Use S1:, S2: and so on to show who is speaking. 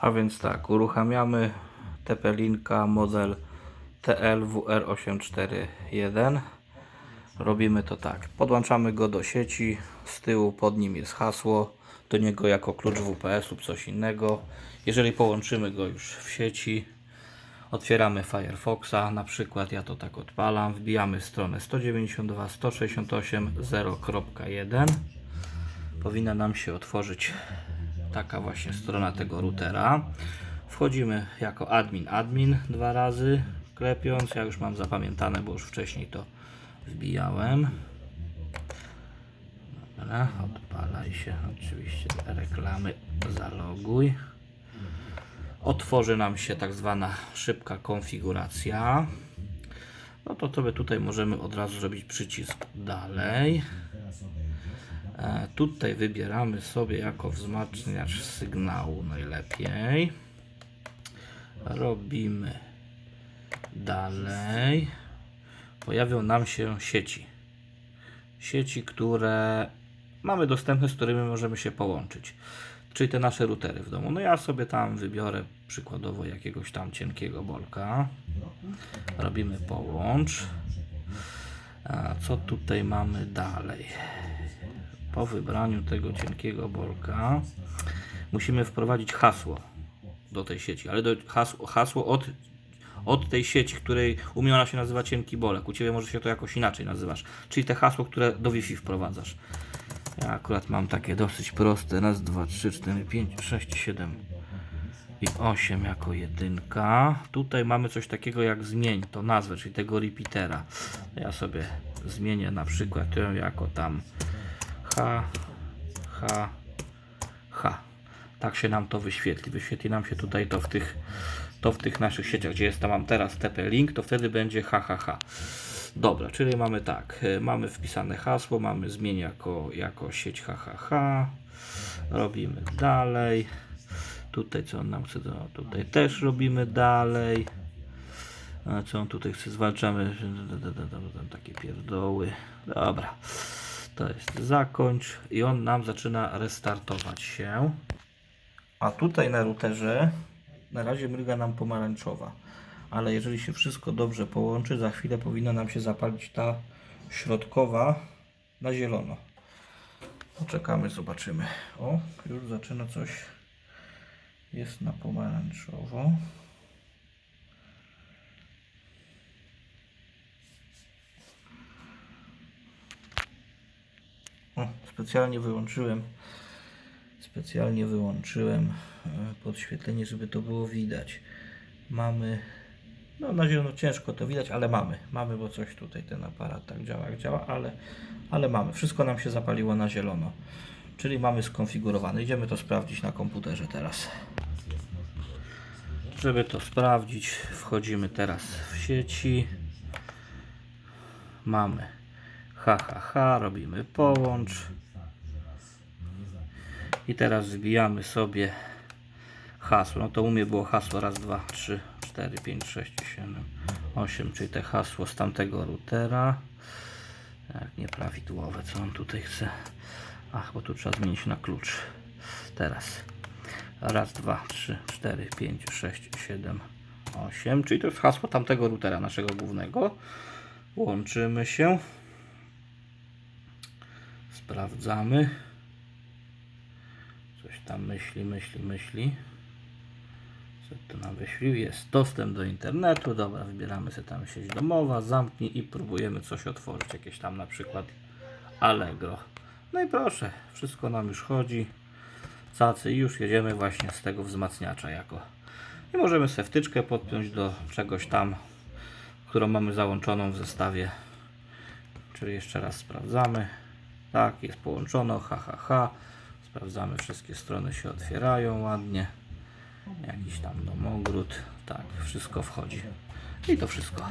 S1: A więc tak, uruchamiamy TP-Linka model TLWR841. Robimy to tak. Podłączamy go do sieci. Z tyłu pod nim jest hasło. Do niego jako klucz WPS lub coś innego. Jeżeli połączymy go już w sieci, otwieramy Firefoxa. Na przykład ja to tak odpalam. Wbijamy stronę 192.168.0.1. Powinna nam się otworzyć taka właśnie strona tego routera. Wchodzimy jako admin admin dwa razy klepiąc. Ja już mam zapamiętane, bo już wcześniej to wbijałem. Dobra, odpalaj się. Oczywiście reklamy zaloguj. Otworzy nam się tak zwana szybka konfiguracja. No to sobie tutaj możemy od razu zrobić przycisk dalej. E, Tutaj wybieramy sobie jako wzmacniacz sygnału najlepiej. Robimy dalej. Pojawią nam się sieci. Sieci, które mamy dostępne, z którymi możemy się połączyć. Czyli te nasze routery w domu. No ja sobie tam wybiorę przykładowo jakiegoś tam cienkiego bolka. Robimy połącz. A co tutaj mamy dalej? Po wybraniu tego cienkiego bolka musimy wprowadzić hasło do tej sieci, ale do hasło, hasło od, od tej sieci, której u ona się nazywa cienki bolek, u Ciebie może się to jakoś inaczej nazywasz, czyli te hasło, które do Wi-Fi wprowadzasz. Ja akurat mam takie dosyć proste, raz, dwa, trzy, cztery, pięć, sześć, siedem i 8 jako jedynka. Tutaj mamy coś takiego jak zmień to nazwę, czyli tego repeatera. Ja sobie zmienię na przykład ją jako tam H, H, H. Tak się nam to wyświetli. Wyświetli nam się tutaj to w tych, to w tych naszych sieciach, gdzie jest tam mam teraz TP-Link, to wtedy będzie HHH. Dobra, czyli mamy tak, y, mamy wpisane hasło, mamy zmień jako, jako sieć HHH. Robimy dalej. Tutaj co on nam chce, no, tutaj też robimy dalej. A co on tutaj chce, zwalczamy takie pierdoły. Dobra. To jest zakończ i on nam zaczyna restartować się. A tutaj na routerze na razie mryga nam pomarańczowa. Ale jeżeli się wszystko dobrze połączy, za chwilę powinna nam się zapalić ta środkowa na zielono. Poczekamy, zobaczymy. O, już zaczyna coś. Jest na pomarańczowo. O, specjalnie wyłączyłem specjalnie wyłączyłem e, podświetlenie, żeby to było widać. Mamy no na zielono ciężko to widać, ale mamy. Mamy, bo coś tutaj ten aparat tak działa jak działa, ale, ale mamy. Wszystko nam się zapaliło na zielono. Czyli mamy skonfigurowane. Idziemy to sprawdzić na komputerze teraz. Żeby to sprawdzić, wchodzimy teraz w sieci. Mamy HHH, robimy połącz. I teraz wbijamy sobie hasło. No to u mnie było hasło raz, dwa, trzy, cztery, pięć, sześć, siedem, osiem, czyli te hasło z tamtego routera. Tak, nieprawidłowe, co on tutaj chce. Ach, bo tu trzeba zmienić na klucz. Teraz. Raz, dwa, trzy, cztery, pięć, sześć, siedem, osiem, czyli to jest hasło tamtego routera naszego głównego. Łączymy się. Sprawdzamy. Tam myśli, myśli, myśli. Co tu nam wyświł? Jest dostęp do internetu. Dobra, wybieramy sobie tam sieć domowa, zamknij i próbujemy coś otworzyć. Jakieś tam na przykład Allegro. No i proszę, wszystko nam już chodzi. Cacy i już jedziemy właśnie z tego wzmacniacza jako. I możemy sobie wtyczkę podpiąć do czegoś tam, którą mamy załączoną w zestawie. Czyli jeszcze raz sprawdzamy. Tak, jest połączono, ha, ha, ha. Sprawdzamy, wszystkie strony się otwierają ładnie. Jakiś tam domogród. Tak, wszystko wchodzi. I to wszystko.